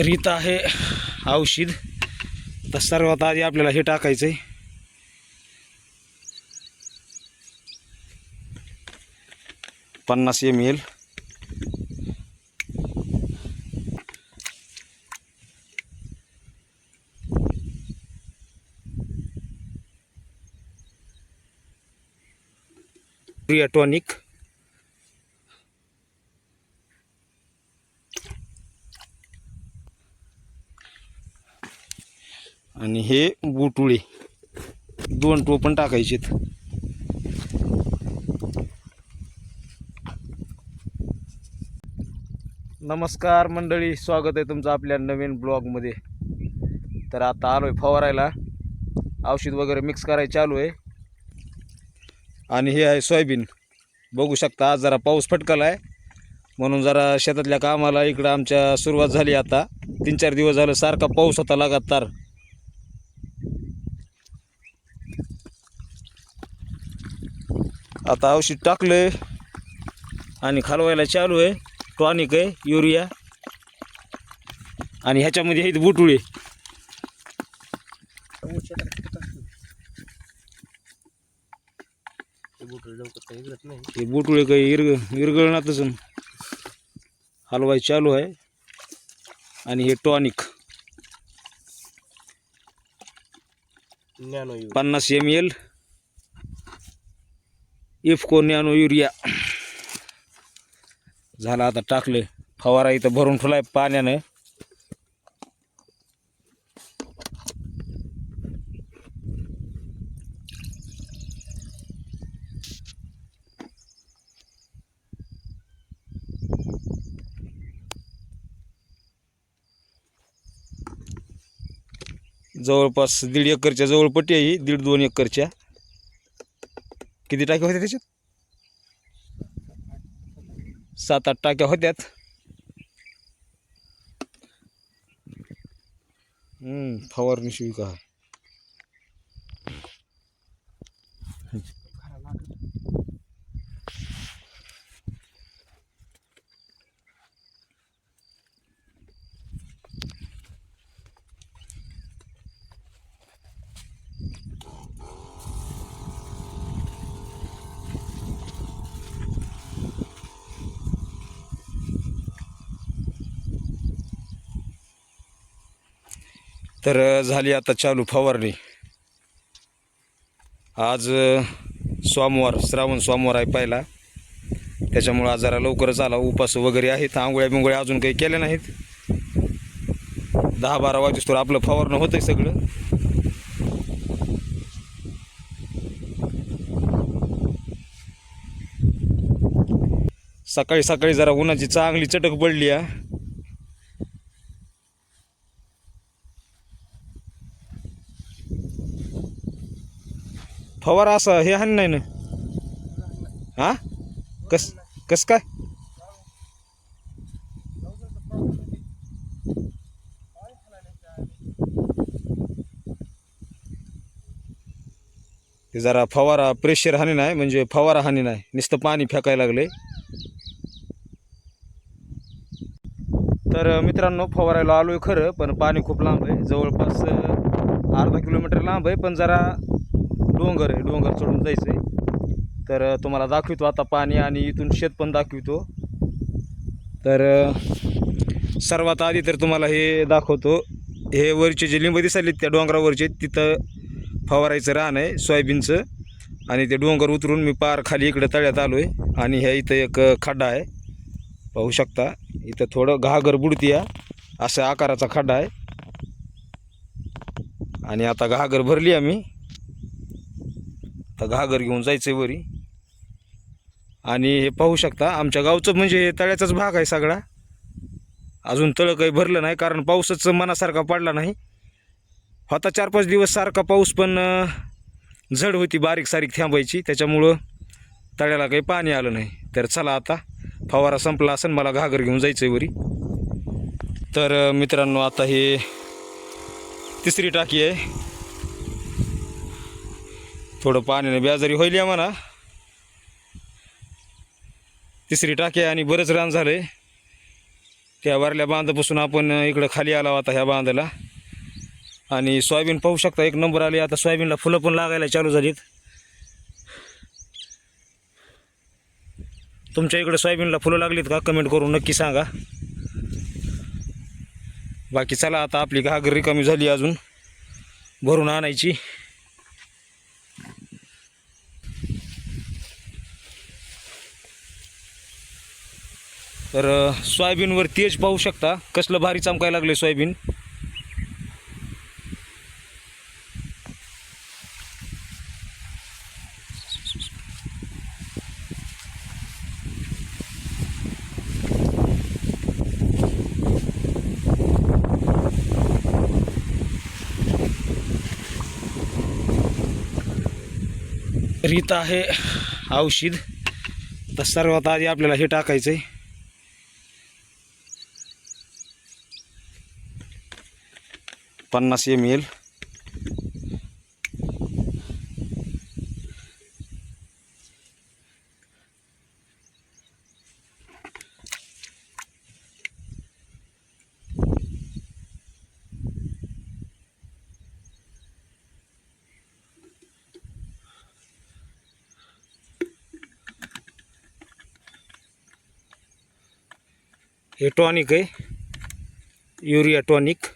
रीत आहे औषध. तर सर्वात आधी आपल्याला हे टाकायचं आहे पन्नास एम एल टॉनिक आणि हे बुटुळे. दोन टोपण टाकायचेत नमस्कार मंडळी स्वागत आहे तुमचं आपल्या नवीन ब्लॉगमध्ये. तर आता आलो आहे फवारायला. औषध वगैरे मिक्स करायचं चालू आहे. आणि हे आहे सोयाबीन. बघू शकता आज जरा पाऊस फटकला आहे म्हणून जरा शेतातल्या कामाला इकडं आमच्या सुरुवात झाली आता. तीन चार दिवस झालं सारखा पाऊस होता लगातार. आता औषध टाकलंय. आणि खालवायला चालू आहे. टॉनिक आहे युरिया आणि ह्याच्यामध्ये आहेत बुटुळे. हे बुटुळे काही इरग इरगळणातच हलवाय चालू आहे. आणि हे टॉनिक पन्नास M L IFFCO nano urea. झाला आता टाकले फवारा इथं भरून ठेवलाय पाण्यानं. जवळपास दीड एकरच्या जवळ पट्टी आहे ही. दीड दोन एकरच्या. किती टाक्या होत्या त्याच्यात? सात आठ टाक्या होत्यात. फवारणी शिवी तर झाली आता चालू फवारणी. आज सोमवार श्रावण सोमवार आहे पहिला. त्याच्यामुळं आज जरा लवकरच आला. उपास वगैरे आहेत. आंघोळ्या बिंगोळ्या अजून काही केल्या नाहीत. दहा बारा वाजेस तर आपलं फवारणं होतंय सगळं. सकाळी सकाळी जरा उन्हाची चांगली चटक पडली आहे फवारा असं हे हाण नाही ना? हा? कस कस काय? ते जरा फवारा प्रेशर हानी नाही म्हणजे फवारा हानी नाही. नुसतं पाणी फेकायला लागले. तर मित्रांनो फवारायला आलो आहे खरं पण पाणी खूप लांब आहे. जवळपास अर्धा किलोमीटर लांब आहे पण जरा डोंगर आहे डोंगर चढून जायचं आहे तर तुम्हाला दाखवितो आता पाणी आणि इथून शेत पण दाखवितो. तर सर्वात आधी तर तुम्हाला हे दाखवतो. हे वरचे जे लिंब दिसायले त्या डोंगरावरचे तिथं फवारायचं रान आहे सोयाबीनचं. आणि ते डोंगर उतरून मी पार खाली इकडे तळ्यात आलो आहे आणि ह्या इथं एक खड्डा आहे. पाहू शकता. इथं थोडं घागर बुडती आहे असा आकाराचा खड्डा आहे. आणि आता घागर भरली आम्ही. आता घागर घेऊन जायचं आहे वरी. आणि हे पाहू शकता आमच्या गावचं म्हणजे हे तळ्याचाच भाग आहे सगळा. अजून तळं काही भरलं नाही कारण पाऊसच मनासारखा पडला नाही. होता चार पाच दिवस सारखा पाऊस पण झड होती बारीक सारीक थांबायची. त्याच्यामुळं तळ्याला काही पाणी आलं नाही. तर चला आता फवारा संपला असेल मला घागर घेऊन जायचं आहे वरी. तर मित्रांनो आता हे तिसरी टाकी आहे. थोडं पाण्याने बेजारी होईल या म्हणा. तिसरी टाकी आहे आणि बरंच रान झालं. आहे त्या वारल्या बांधापासून आपण इकडं खाली आला होता ह्या बांधाला. आणि सोयाबीन पाहू शकता एक नंबर आली. आता सोयाबीनला फुलं पण लागायला चालू झालीत. तुमच्या इकडे सोयाबीनला फुलं लागलीत का? कमेंट करून नक्की सांगा. बाकी चला आता आपली घागर रिकामी झाली अजून. भरून आणायची. तर सोयाबीनवर तेज पाहू शकता. कसलं भारी चमकायला लागले सोयाबीन. रीत आहे औषध. तर सर्वात आधी आपल्याला हे टाकायचं आहे पन्नास एम एल हे टॉनिक आहे. युरिया टॉनिक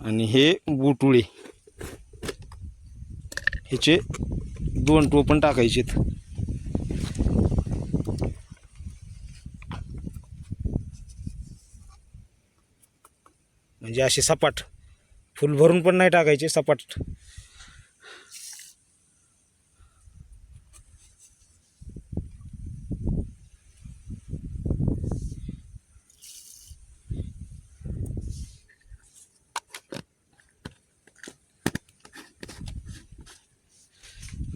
आणि हे बुटुळे. ह्याचे दोन टोपण टाकायचेत. म्हणजे असे सपाट. फुल भरून पण नाही टाकायचे सपाट.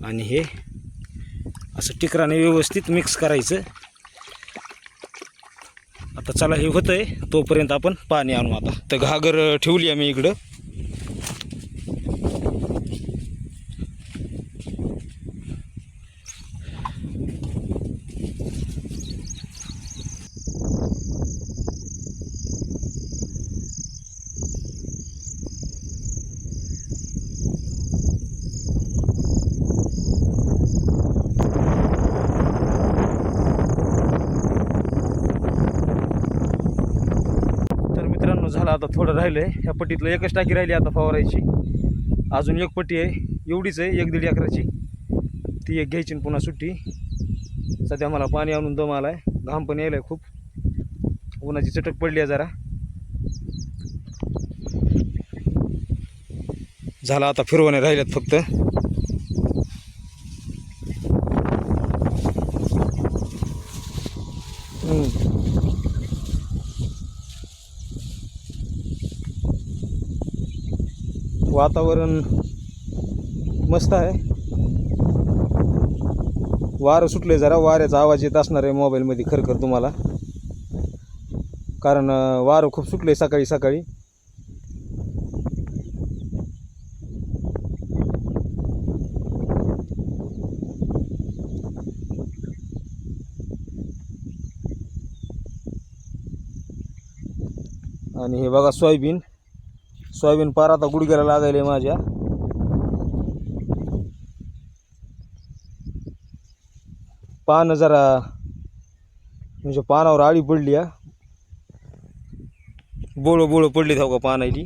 आणि हे असं टिकराने व्यवस्थित मिक्स करायचं. आता चला हे होतंय. तोपर्यंत आपण पाणी आणू आता. तर घागर ठेवली आम्ही इकडं तर मित्रांनो झाला आता थोडं राहिलं आहे ह्या पट्टीतलं एकच टाकी राहिली आता फवारायची. अजून एक पट्टी आहे. एवढीच आहे एक दीड एकराची. ती एक घ्यायची आणि पुन्हा सुट्टी. सध्या मला पाणी आणून दम आला आहे घाम पण यायला आहे खूप. उन्हाची चटक पडली आहे जरा. झाला आता फिरवणे राहिल्यात फक्त. वातावरण मस्त आहे. वारं सुटले जरा वाऱ्याचा आवाज येत असणार आहे मोबाईलमध्ये खरखर तुम्हाला. कारण वारं खूप सुटले सकाळी सकाळी. आणि हे बघा सोयाबीन. सोयाबीन पार आता गुडघ्याला लागायले माझ्या. पानं जरा म्हणजे पानावर आळी पडली हा. बोळ बोळं पडली धाव का पानायली?